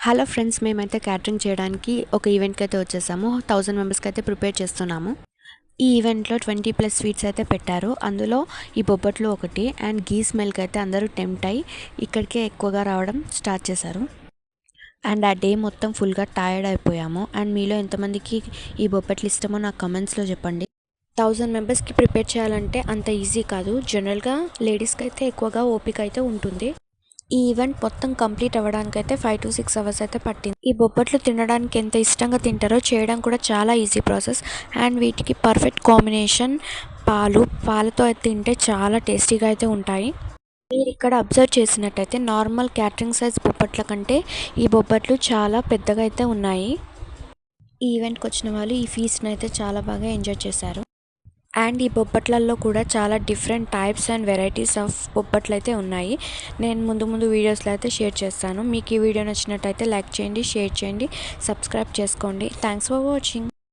Hello friends మేమైతే catering చేయడానికి ఒక ఈవెంట్కి అయితే వచ్చేసాము. థౌజండ్ మెంబర్స్కి అయితే ప్రిపేర్ చేస్తున్నాము. ఈ ఈవెంట్లో ట్వంటీ ప్లస్ స్వీట్స్ అయితే పెట్టారు. అందులో ఈ బొబ్బట్లు ఒకటి అండ్ గీ స్మెల్కి అయితే అందరూ టెంప్ట్ అయ్యి ఇక్కడికే ఎక్కువగా రావడం స్టార్ట్ చేశారు. అండ్ ఆ డే మొత్తం ఫుల్గా టైర్డ్ అయిపోయాము. అండ్ మీలో ఎంతమందికి ఈ బొబ్బట్లు ఇష్టమో నాకు కమెంట్స్లో చెప్పండి. థౌజండ్ మెంబర్స్కి ప్రిపేర్ చేయాలంటే అంత ఈజీ కాదు. జనరల్గా లేడీస్కి అయితే ఎక్కువగా ఓపిక అయితే ఉంటుంది. ఈ ఈవెంట్ మొత్తం కంప్లీట్ అవ్వడానికి అయితే ఫైవ్ టు సిక్స్ అవర్స్ అయితే పట్టింది. ఈ బొబ్బట్లు తినడానికి ఎంత ఇష్టంగా తింటారో చేయడం కూడా చాలా ఈజీ ప్రాసెస్. అండ్ వీటికి పర్ఫెక్ట్ కాంబినేషన్ పాలు పాలతో అయితే తింటే చాలా టేస్టీగా అయితే ఉంటాయి. మీరు ఇక్కడ అబ్జర్వ్ చేసినట్టయితే నార్మల్ క్యాటరింగ్ సైజ్ బొబ్బట్ల కంటే ఈ బొబ్బట్లు చాలా పెద్దగా అయితే ఉన్నాయి. ఈ ఈవెంట్కి వచ్చిన వాళ్ళు ఈ ఫీస్ట్ని అయితే చాలా బాగా ఎంజాయ్ చేశారు. అండ్ ఈ బొబ్బట్లలో కూడా చాలా different types and varieties of బొబ్బట్లు అయితే ఉన్నాయి. నేను ముందు ముందు వీడియోస్లో అయితే షేర్ చేస్తాను. మీకు ఈ వీడియో నచ్చినట్టయితే లైక్ చేయండి షేర్ చేయండి సబ్స్క్రైబ్ చేసుకోండి. Thanks for watching.